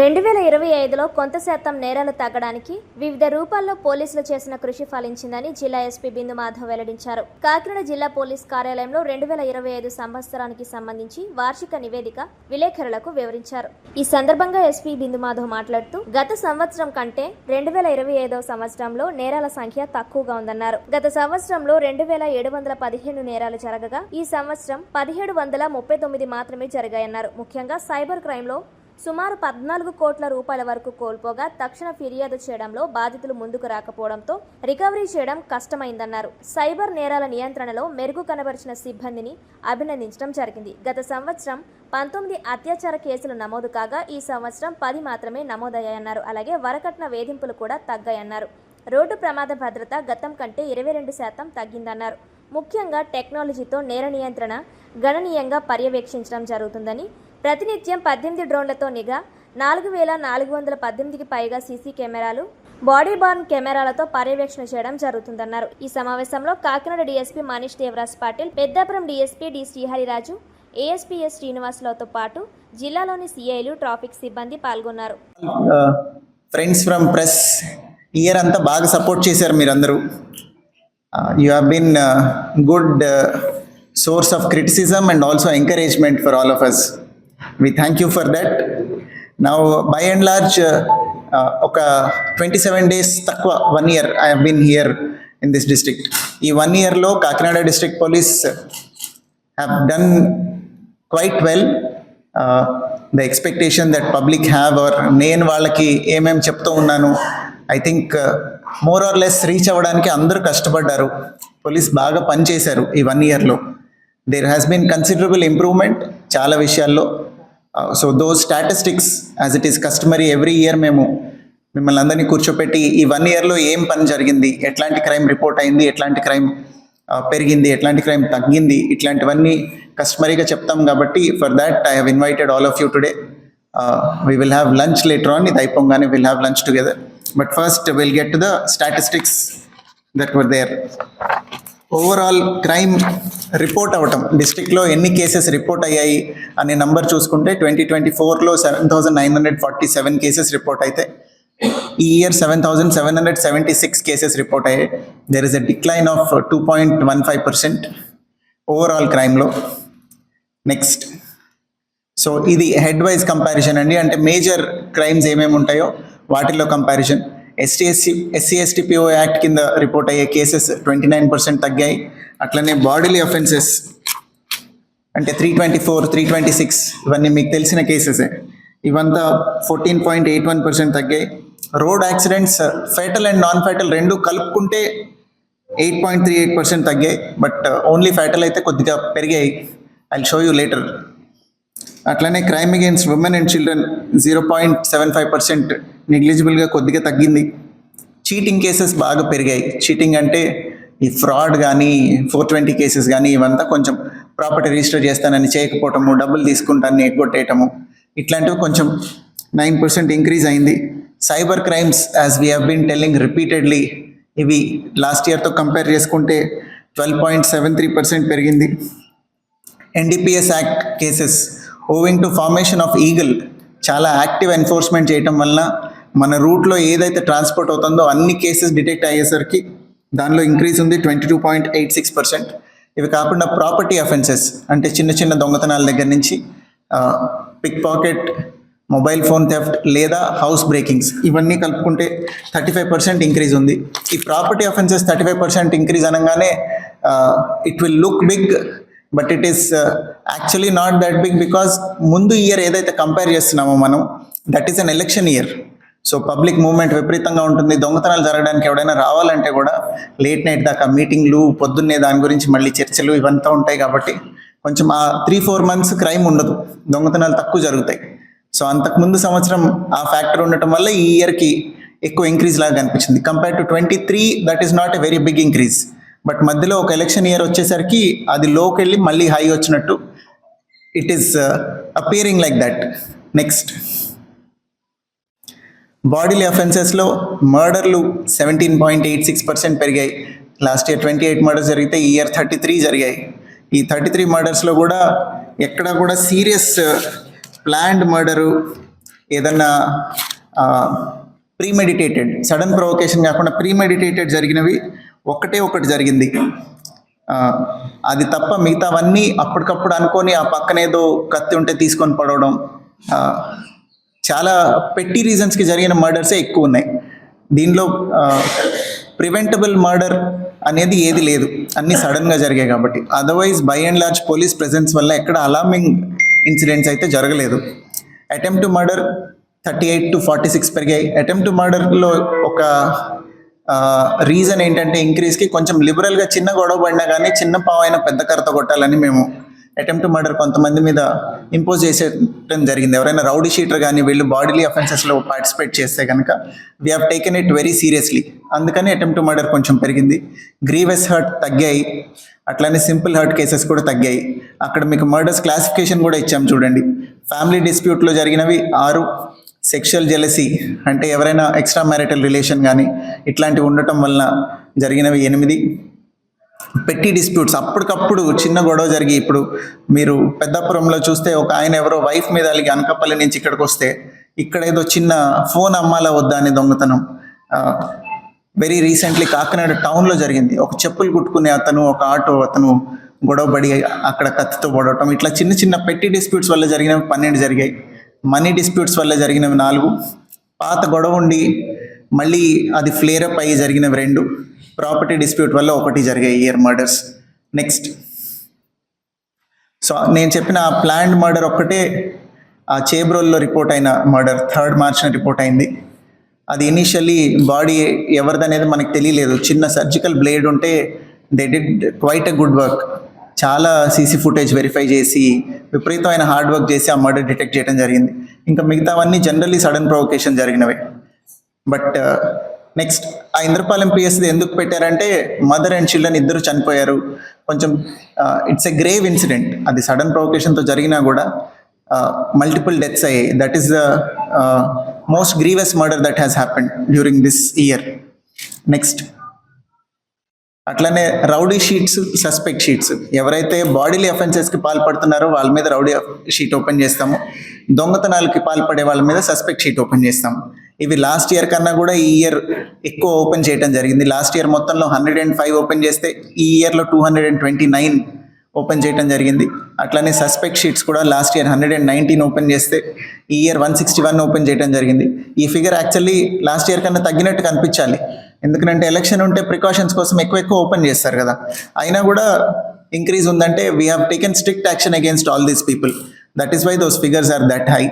రెండు వేల ఇరవై ఐదులో కొంత శాతం నేరాలు తగ్గడానికి వివిధ రూపాల్లో పోలీసులు చేసిన కృషి ఫలించిందని జిల్లా ఎస్పీ బిందు మాధవ్ వెల్లడించారు. కాకినాడ జిల్లా పోలీస్ కార్యాలయంలో రెండు వేల ఇరవై ఐదు సంవత్సరానికి సంబంధించి వార్షిక నివేదిక విలేకరులకు వివరించారు. ఈ సందర్భంగా ఎస్పీ బిందు మాధవ్ మాట్లాడుతూ గత సంవత్సరం కంటే రెండు వేల ఇరవై ఐదో సంవత్సరంలో నేరాల సంఖ్య తక్కువగా ఉందన్నారు. గత సంవత్సరంలో రెండు వేల ఏడు వందల పదిహేను నేరాలు జరగగా ఈ సంవత్సరం పదిహేడు వందల ముప్పై తొమ్మిది మాత్రమే జరిగాయన్నారు. ముఖ్యంగా సైబర్ క్రైమ్లో సుమారు పద్నాలుగు కోట్ల రూపాయల వరకు కోల్పోగా తక్షణ ఫిర్యాదు చేయడంలో బాధితులు ముందుకు రాకపోవడంతో రికవరీ చేయడం కష్టమైందన్నారు. సైబర్ నేరాల నియంత్రణలో మెరుగు కనబరిచిన సిబ్బందిని అభినందించడం జరిగింది. గత సంవత్సరం పంతొమ్మిది అత్యాచార కేసులు నమోదు కాగా ఈ సంవత్సరం పది మాత్రమే నమోదయ్యాయన్నారు. అలాగే వరకట్న వేధింపులు కూడా తగ్గాయన్నారు. రోడ్డు ప్రమాద భద్రత గతం కంటే ఇరవై రెండు శాతం తగ్గిందన్నారు. ముఖ్యంగా టెక్నాలజీతో నేర నియంత్రణ గణనీయంగా పర్యవేక్షించడం జరుగుతుందని ప్రతినిత్యం పద్దెనిమిది డ్రోన్లతో నిఘా నాలుగు వేల నాలుగు వందల పద్దెనిమిదికి పైగా సీసీ కెమెరాలు బాడీ బార్న్ కెమెరాలతో పర్యవేక్షణ చేయడం జరుగుతుందన్నారు. ఈ సమావేశంలో Kakinada DSP Manish Devaraj Patil Peddapuram DSP D Srihariraju ASPs శ్రీనివాసులతో పాటు జిల్లాలోని సీఐలు ట్రాఫిక్ సిబ్బంది పాల్గొన్నారు. ఫ్రెండ్స్ ఫ్రమ్ ప్రెస్ ఇయర్ అంతా బాగా సపోర్ట్ చేశారు మీరందరూ. You have been good source of criticism and also encouragement for all of us we thank you for that నా by and large ఒక ట్వంటీ సెవెన్ డేస్ తక్కువ one year I been here in this district ఈ one ఇయర్లో Kakinada district police have done quite well the expectation that public have are నేను వాళ్ళకి ఏమేమి చెప్తూ ఉన్నాను I think more or less reach అవ్వడానికి అందరూ కష్టపడ్డారు. పోలీస్ బాగా పనిచేశారు ఈ వన్ ఇయర్లో there has been considerable improvement చాలా విషయాల్లో. So those statistics as it is customary every year మేము మిమ్మల్ని అందరినీ కూర్చోపెట్టి ఈ వన్ ఇయర్లో ఏం పని జరిగింది ఎట్లాంటి క్రైమ్ రిపోర్ట్ అయింది ఎట్లాంటి క్రైమ్ uh, పెరిగింది ఎట్లాంటి క్రైమ్ తగ్గింది ఇట్లాంటివన్నీ కస్టమరీగా చెప్తాం కాబట్టి for that I have invited all of you today we will have lunch later on ఇది అయిపోగానే will have lunch together but first will get to the statistics that were there overall crime report అవ్వటం డిస్ట్రిక్ట్లో ఎన్ని cases report అయ్యాయి అనే number చూసుకుంటే twenty twenty ఫోర్లో seven thousand nine hundred forty seven cases report అయితే ఈ year seven thousand seven hundred seventy six cases report అయ్యాయి there is a decline of two point one five percent overall క్రైమ్లో next so ఇది head wise comparison అండి. అంటే major crimes ఏమేమి ఉంటాయో వాటిల్లో comparison ST SC SC STPO act కింద report అయ్యే cases twenty nine percent తగ్గాయి. అట్లనే బాడీలీ అఫెన్సెస్ అంటే three twenty four three twenty six ఇవన్నీ మీకు తెలిసిన కేసెసే ఇవంతా fourteen point eight one percent తగ్గాయి. Road accidents fatal and non fatal రెండు కలుపుకుంటే eight point three eight percent తగ్గాయి. బట్ ఓన్లీ ఫ్యాటల్ అయితే కొద్దిగా పెరిగాయి. ఐ షో యూ లేటర్ అట్లనే crime against women and children zero point seven five percent నెగ్లిజిబుల్గా కొద్దిగా తగ్గింది. చీటింగ్ కేసెస్ బాగా పెరిగాయి. చీటింగ్ అంటే ఈ ఫ్రాడ్ కానీ ఫోర్ ట్వంటీ కేసెస్ కానీ ఇవంతా కొంచెం ప్రాపర్టీ రిజిస్టర్ చేస్తానని చేయకపోవటము డబ్బులు తీసుకుంటానని ఎగ్గొట్టేయటము ఇట్లాంటివి కొంచెం నైన్ పర్సెంట్ ఇంక్రీజ్ అయింది. Cyber crimes as we have telling repeatedly ఇవి లాస్ట్ ఇయర్తో కంపేర్ చేసుకుంటే twelve point seven three percent పెరిగింది. NDPS act cases owing to formation of Eagle చాలా యాక్టివ్ ఎన్ఫోర్స్మెంట్ చేయటం వలన మన రూట్లో ఏదైతే ట్రాన్స్పోర్ట్ అవుతుందో అన్ని కేసెస్ డిటెక్ట్ అయ్యేసరికి దానిలో ఇంక్రీజ్ ఉంది twenty two point eight six percent ఇవి కాకుండా ప్రాపర్టీ అఫెన్సెస్ అంటే చిన్న చిన్న దొంగతనాల దగ్గర నుంచి pick pocket mobile phone theft లేదా హౌస్ బ్రేకింగ్స్ ఇవన్నీ కలుపుకుంటే థర్టీ ఫైవ్ పర్సెంట్ ఇంక్రీజ్ ఉంది. ఈ property offences thirty five percent increase అనగానే it will look big but it is actually not that big because ముందు ఇయర్ ఏదైతే కంపేర్ చేస్తున్నామో మనం that is an election year so public movement విపరీతంగా ఉంటుంది. దొంగతనాలు జరగడానికి ఎవడైనా రావాలంటే కూడా లేట్ నైట్ దాకా మీటింగ్లు పొద్దున్నే దాని గురించి మళ్ళీ చర్చలు ఇవంతా ఉంటాయి కాబట్టి కొంచెం ఆ త్రీ ఫోర్ మంత్స్ క్రైమ్ ఉండదు. దొంగతనాలు తక్కువ జరుగుతాయి. సో అంతకుముందు సంవత్సరం ఆ ఫ్యాక్టర్ ఉండటం వల్ల ఈ ఇయర్కి ఎక్కువ ఇంక్రీజ్ లాగా కనిపించింది compare to twenty three that is not a very big increase but మధ్యలో ఒక ఎలక్షన్ ఇయర్ వచ్చేసరికి అది లోకి వెళ్ళి మళ్ళీ హై వచ్చినట్టు. It is appearing like that next bodily అఫెన్సెస్లో మర్డర్లు seventeen point eight six percent పెరిగాయి. Last year twenty eight murders జరిగితే ఈ ఇయర్ థర్టీ త్రీ జరిగాయి. ఈ థర్టీ త్రీ మర్డర్స్లో కూడా ఎక్కడ కూడా సీరియస్ ప్లాన్డ్ మర్డరు ఏదన్నా ప్రీమెడిటేటెడ్ సడన్ ప్రొవకేషన్ కాకుండా ప్రీమెడిటేటెడ్ జరిగినవి ఒక్కటే ఒకటి జరిగింది. అది తప్ప మిగతావన్నీ అప్పటికప్పుడు అనుకొని ఆ పక్కనేదో కత్తి ఉంటే తీసుకొని పడవడం చాలా పెట్టి రీజన్స్కి జరిగిన మర్డర్సే ఎక్కువ ఉన్నాయి. దీనిలో ప్రివెంటబుల్ మర్డర్ అనేది ఏది లేదు. అన్నీ సడన్గా జరిగాయి కాబట్టి. Otherwise by and large police presence వల్ల ఎక్కడ అలార్మింగ్ ఇన్సిడెంట్స్ అయితే జరగలేదు. Attempt to murder thirty eight to forty six పెరిగాయి అటెంప్ట్ మర్డర్లో ఒక రీజన్ ఏంటంటే ఇంక్రీజ్కి కొంచెం లిబరల్గా చిన్న గొడవ పడినా కానీ చిన్న పావైన పెద్ద కరత కొట్టాలని మేము అటెంప్ట్ మర్డర్ కొంతమంది మీద ఇంపోజ్ చేసేయడం జరిగింది. ఎవరైనా రౌడీ షీటర్ కానీ వీళ్ళు బాడీలీ అఫెన్సెస్లో పార్టిసిపేట్ చేస్తే కనుక we have taken it very seriously అందుకని అటెంప్ట్ మర్డర్ కొంచెం పెరిగింది. గ్రీవెస్ హర్ట్ తగ్గాయి. అట్లానే సింపుల్ హర్ట్ కేసెస్ కూడా తగ్గాయి. అక్కడ మీకు మర్డర్స్ క్లాసిఫికేషన్ కూడా ఇచ్చాం చూడండి. ఫ్యామిలీ డిస్ప్యూట్లో జరిగినవి ఆరు సెక్షువల్ జెలసీ అంటే ఎవరైనా ఎక్స్ట్రా మ్యారిటల్ రిలేషన్ కానీ ఇట్లాంటివి ఉండటం వలన జరిగినవి ఎనిమిది. పెట్టి డిస్ప్యూట్స్ అప్పటికప్పుడు చిన్న గొడవ జరిగి ఇప్పుడు మీరు పెద్దాపురంలో చూస్తే ఒక ఆయన ఎవరో వైఫ్ మీద అలిగి అనకపల్లి నుంచి ఇక్కడికి వస్తే ఇక్కడ ఏదో చిన్న ఫోన్ అమ్మాలా వద్దా అనే దొంగతనం. వెరీ రీసెంట్లీ కాకినాడ టౌన్లో జరిగింది. ఒక చెప్పులు కుట్టుకునే అతను ఒక ఆటో అతను గొడవ పడి అక్కడ కత్తితో పడటం. ఇట్లా చిన్న చిన్న పెట్టి డిస్ప్యూట్స్ వల్ల జరిగినవి పన్నెండు జరిగాయి. మనీ డిస్ప్యూట్స్ వల్ల జరిగినవి నాలుగు. పాత గొడవ ఉండి మళ్ళీ అది ఫ్లేర్ అప్ అయ్యి జరిగినవి రెండు. ప్రాపర్టీ డిస్ప్యూట్ వల్ల ఒకటి జరిగాయి ఇయర్ మర్డర్స్ నెక్స్ట్ సో నేను చెప్పిన ఆ మర్డర్ ఒక్కటే ఆ చేబ్రోల్లో రిపోర్ట్ అయిన మర్డర్ థర్డ్ మార్చిన రిపోర్ట్ అయింది. అది ఇనిషియల్లీ బాడీ ఎవరిదనేది మనకు తెలియలేదు. చిన్న సర్జికల్ బ్లేడ్ ఉంటే they did quite a good work చాలా సీసీ ఫుటేజ్ వెరిఫై చేసి విపరీతమైన హార్డ్ వర్క్ చేసి ఆ మర్డర్ డిటెక్ట్ చేయడం జరిగింది. ఇంకా మిగతావన్నీ జనరల్లీ సడన్ ప్రొవకేషన్ జరిగినవి. బట్ నెక్స్ట్ ఆ ఇంద్రపాలెం పిఎస్ది ఎందుకు పెట్టారంటే మదర్ అండ్ చిల్డ్రన్ ఇద్దరు చనిపోయారు. కొంచెం ఇట్స్ ఎ గ్రేవ్ ఇన్సిడెంట్ అది సడన్ ప్రొవకేషన్తో జరిగినా కూడా uh, మల్టిపుల్ డెత్స్ అయ్యాయి. That is the most grievous murder that has happened during this year next అట్లనే రౌడీ షీట్స్ సస్పెక్ట్ షీట్స్. ఎవరైతే బాడీలీ అఫెన్సెస్కి పాల్పడుతున్నారో వాళ్ళ మీద రౌడీ షీట్ ఓపెన్ చేస్తాము. దొంగతనాలకి పాల్పడే వాళ్ళ మీద సస్పెక్ట్ షీట్ ఓపెన్ చేస్తాము. ఇవి లాస్ట్ ఇయర్ కన్నా కూడా ఈ ఇయర్ ఎక్కువ ఓపెన్ చేయడం జరిగింది. లాస్ట్ ఇయర్ మొత్తంలో హండ్రెడ్ అండ్ ఫైవ్ ఓపెన్ చేస్తే ఈ ఇయర్లో two hundred and twenty nine open చేయడం జరిగింది. అట్లనే సస్పెక్ట్ షీట్స్ కూడా last year hundred and nineteen open చేస్తే ఈ year one sixty one open చేయడం జరిగింది. ఈ ఫిగర్ యాక్చువల్లీ లాస్ట్ ఇయర్ కన్నా తగ్గినట్టు కనిపించాలి. ఎందుకంటే ఎలక్షన్ ఉంటే ప్రికాషన్స్ కోసం ఎక్కువ ఎక్కువ ఓపెన్ చేస్తారు కదా. అయినా కూడా ఇంక్రీజ్ ఉందంటే we have taken strict action against all these people that is why those figures are that high